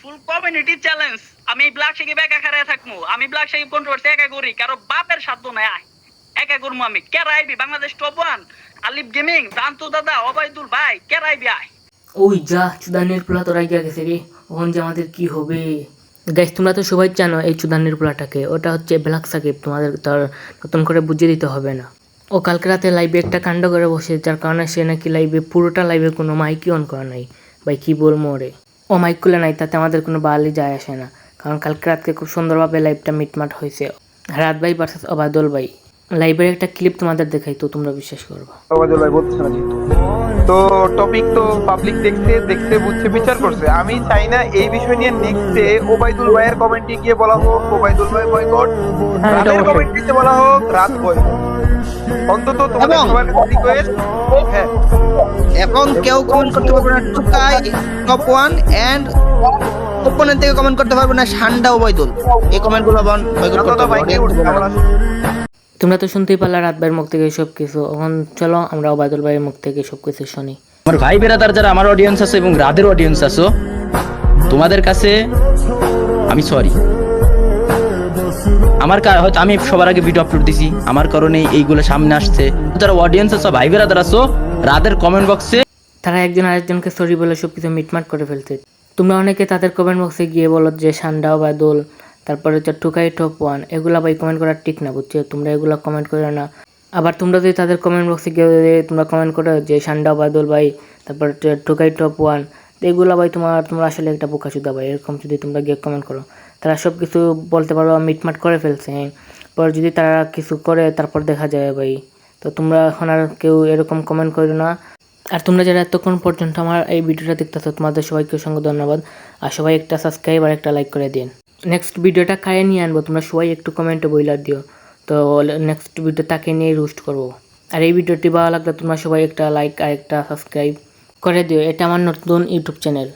ফুল community challenge আমি black Sakib একা খারায় থাকব আমি ব্ল্যাক সাকিব কন্ট্রোভার্সি একা করি কারও বাপের সাধ্য নাই। আয়, একা করব আমি। কে রাইবি Bangladesh top one Alif gaming জান্তু দাদা অবাইদুল ভাই, কে রাইবি আয়। ওই যা, চুদানের পোলা তোরা গিয়া গেছে রে। ওখান যে আমাদের কি হবে? গাইস তোমরা তো সবাই জানো এই চুদানের পোলাটাকে। ওটা হচ্ছে ব্ল্যাক সাকিব তোমাদের তার নতুন করে বুঝিয়ে দিতে হবে না। ও কালকে রাতে লাইভে একটা কাণ্ড করে বসে, যার কারণে সে নাকি লাইভে পুরোটা লাইভে কোনো মাইকই অন করা নাই। ভাই, কি বলব রে ও মাইক খুলে নাই তাতে আমাদের কোনো বালি যায় আসে না। কারণ কালকে রাতকে খুব সুন্দরভাবে লাইভটা মিটমাট হয়েছে। রাত ভাই ভার্সেস অবাদল ভাই। লাইভের একটা ক্লিপ তোমাদের দেখাই তো তোমরা বিশ্বাস করব। ওবায়দুল ভাই বলছে না তো টপিক তো পাবলিক দেখছে দেখতে বুঝছে বিচার করছে। আমি চাই না এই বিষয় নিয়ে নেক্সটে ওবায়দুল ভাইয়ের কমেন্টে গিয়ে বলা হোক ওবায়দুল ভাই বয়কট হ্যাঁ, রাতের। কমেন্টে বলা হোক রাত বয়কট অন্তত তোমাদের সবার রিকোয়েস্ট হ্যাঁ। এখন কেউ কমেন্ট করতে পারবে না টুকাই টপ ওয়ান অ্যান্ড ওপেনের থেকে কমেন্ট করতে পারবে না সান্ডা ওবায়দুল এই কমেন্টগুলো বয়কট করতে আমরা তোমরা তো শুনতেই পারলা রাত ভাইয়ের মুখ থেকে সব কিছু এখন চলো আমরা অবাদল ভাইয়ের মুখ থেকে সব কিছু শুনি। আমার ভাই বেরাদার যারা আমার অডিয়েন্স আছে এবং রাদের অডিয়েন্স আছো তোমাদের কাছে আমি সরি আমার হয়তো আমি সবার আগে ভিডিও আপলোড দিছি। আমার কারণে এইগুলো সামনে আসছে। যারা অডিয়েন্স আছো ভাই বেরাদার আছো রাদের কমেন্ট বক্সে তারা একজন আরেকজনকে সরি বলে সব কিছু মিটমাট করে ফেলতে তোমরা অনেকে তাদের কমেন্ট বক্সে গিয়ে বলো যে সান্ডা বা দোল, তারপরে হচ্ছে টুকাই টপ ওয়ান এগুলা ভাই কমেন্ট করা ঠিক না, বুঝছ? তোমরা এগুলা কমেন্ট করো না। আবার তোমরা যদি তাদের কমেন্ট বক্সে গিয়ে তোমরা কমেন্ট করো যে সান্ডা বা দোল ভাই, তারপর টুকাই টপ ওয়ান এগুলা ভাই তোমার তোমরা আসলে একটা বোকা সুদা ভাই, এরকম যদি তোমরা গিয়ে কমেন্ট করো। তারা সব কিছু বলতে পারো, মিটমাট করে ফেলছে। হ্যাঁ পর যদি তারা কিছু করে, তারপর দেখা যায় ভাই। তো তোমরা এখন আর কেউ এরকম কমেন্ট করো না। আর তোমরা যারা এতক্ষণ পর্যন্ত আমার এই ভিডিওটা দেখতেছো তোমাদের সবাইকে অসংখ্য ধন্যবাদ। আর সবাই একটা সাবস্ক্রাইব আর একটা লাইক করে দিন। নেক্সট ভিডিওটা কায়ে নিয়ে আনব, তোমরা সবাই একটু কমেন্টে বইলার দিও। তো নেক্সট ভিডিও তাকে নিয়ে রোস্ট করব। আর এই ভিডিওটি ভালো লাগলে তোমরা সবাই একটা লাইক আর একটা সাবস্ক্রাইব করে দিও। এটা আমার নতুন ইউটিউব চ্যানেল